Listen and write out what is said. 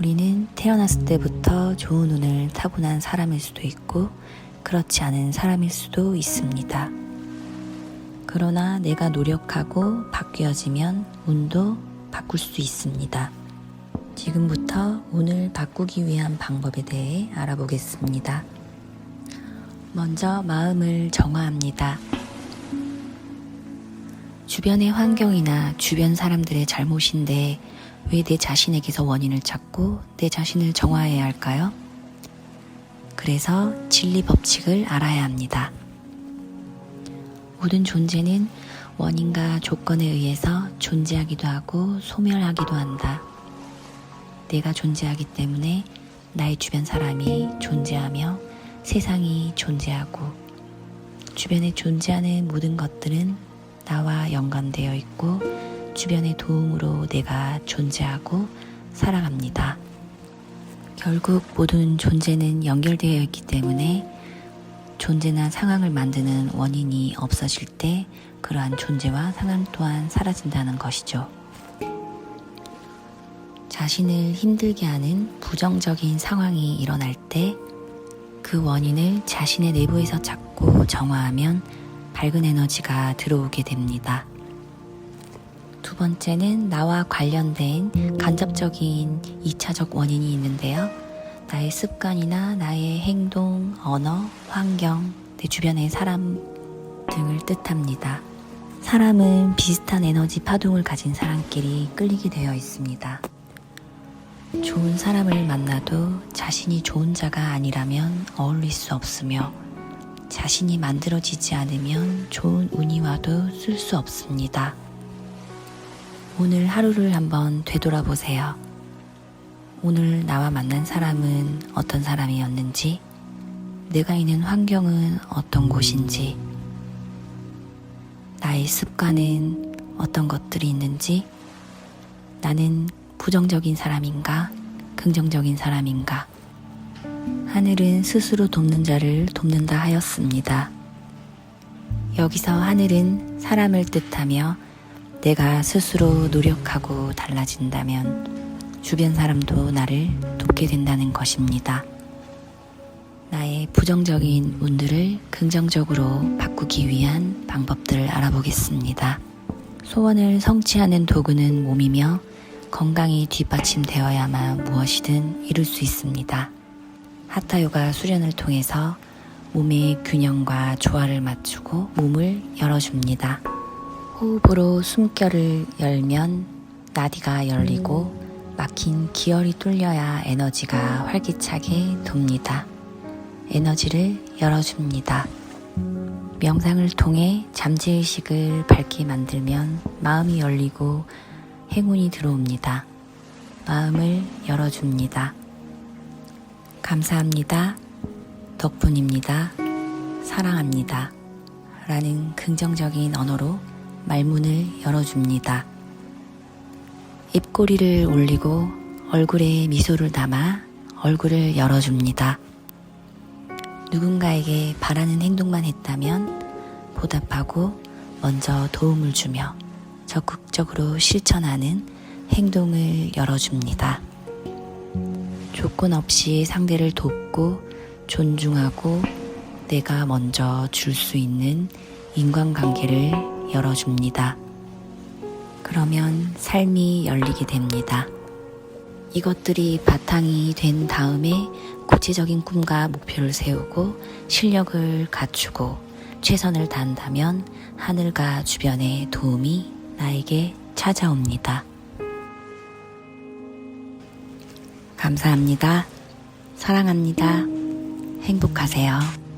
우리는 태어났을 때부터 좋은 운을 타고난 사람일 수도 있고 그렇지 않은 사람일 수도 있습니다. 그러나 내가 노력하고 바뀌어지면 운도 바꿀 수 있습니다. 지금부터 운을 바꾸기 위한 방법에 대해 알아보겠습니다. 먼저 마음을 정화합니다. 주변의 환경이나 주변 사람들의 잘못인데 왜 내 자신에게서 원인을 찾고 내 자신을 정화해야 할까요? 그래서 진리 법칙을 알아야 합니다. 모든 존재는 원인과 조건에 의해서 존재하기도 하고 소멸하기도 한다. 내가 존재하기 때문에 나의 주변 사람이 존재하며 세상이 존재하고 주변에 존재하는 모든 것들은 나와 연관되어 있고 주변의 도움으로 내가 존재하고 살아갑니다. 결국 모든 존재는 연결되어 있기 때문에 존재나 상황을 만드는 원인이 없어질 때 그러한 존재와 상황 또한 사라진다는 것이죠. 자신을 힘들게 하는 부정적인 상황이 일어날 때 그 원인을 자신의 내부에서 찾고 정화하면 밝은 에너지가 들어오게 됩니다. 두 번째는 나와 관련된 간접적인 2차적 원인이 있는데요. 나의 습관이나 나의 행동, 언어, 환경, 내 주변의 사람 등을 뜻합니다. 사람은 비슷한 에너지 파동을 가진 사람끼리 끌리게 되어 있습니다. 좋은 사람을 만나도 자신이 좋은 자가 아니라면 어울릴 수 없으며 자신이 만들어지지 않으면 좋은 운이 와도 쓸 수 없습니다. 오늘 하루를 한번 되돌아보세요. 오늘 나와 만난 사람은 어떤 사람이었는지, 내가 있는 환경은 어떤 곳인지, 나의 습관은 어떤 것들이 있는지, 나는 부정적인 사람인가, 긍정적인 사람인가. 하늘은 스스로 돕는 자를 돕는다 하였습니다. 여기서 하늘은 사람을 뜻하며 내가 스스로 노력하고 달라진다면 주변 사람도 나를 돕게 된다는 것입니다. 나의 부정적인 운들을 긍정적으로 바꾸기 위한 방법들을 알아보겠습니다. 소원을 성취하는 도구는 몸이며 건강이 뒷받침되어야만 무엇이든 이룰 수 있습니다. 하타요가 수련을 통해서 몸의 균형과 조화를 맞추고 몸을 열어줍니다. 호흡으로 숨결을 열면 나디가 열리고 막힌 기혈이 뚫려야 에너지가 활기차게 돕니다. 에너지를 열어줍니다. 명상을 통해 잠재의식을 밝게 만들면 마음이 열리고 행운이 들어옵니다. 마음을 열어줍니다. 감사합니다. 덕분입니다. 사랑합니다. 라는 긍정적인 언어로 말문을 열어줍니다. 입꼬리를 올리고 얼굴에 미소를 담아 얼굴을 열어줍니다. 누군가에게 바라는 행동만 했다면 보답하고 먼저 도움을 주며 적극적으로 실천하는 행동을 열어줍니다. 조건 없이 상대를 돕고 존중하고 내가 먼저 줄 수 있는 인간관계를 열어줍니다. 그러면 삶이 열리게 됩니다. 이것들이 바탕이 된 다음에 구체적인 꿈과 목표를 세우고 실력을 갖추고 최선을 다한다면 하늘과 주변의 도움이 나에게 찾아옵니다. 감사합니다. 사랑합니다. 행복하세요.